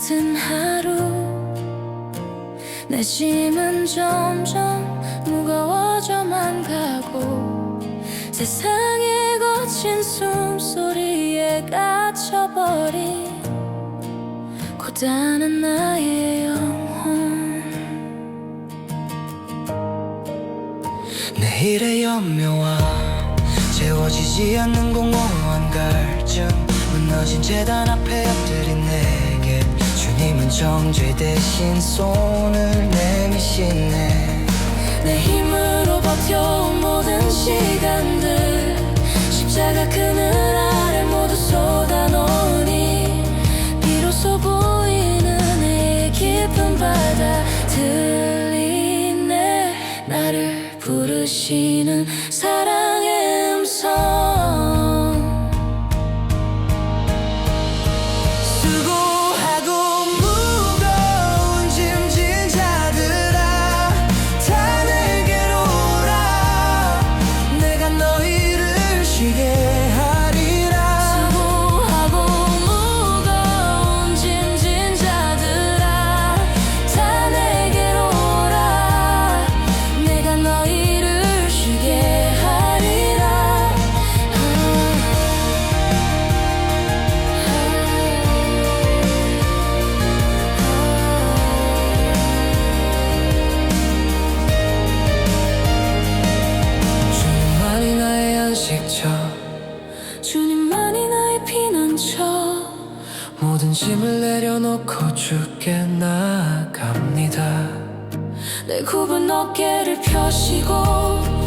같은 하루 내 짐은 점점 무거워져만 가고 세상 의 거친 숨소리에 갇혀버린 고단한 나의 영혼. 내일의 연묘와 채워지지 않는 공허한 갈증 무너진 재단 앞에 엎드린 내게 주님은 정죄 대신 손을 내미시네. 내 힘으로 버텨온 모든 시간들 부르시는 사랑 모든 짐을 내려놓고 주께 나아갑니다. 내 굽은 어깨를 펴시고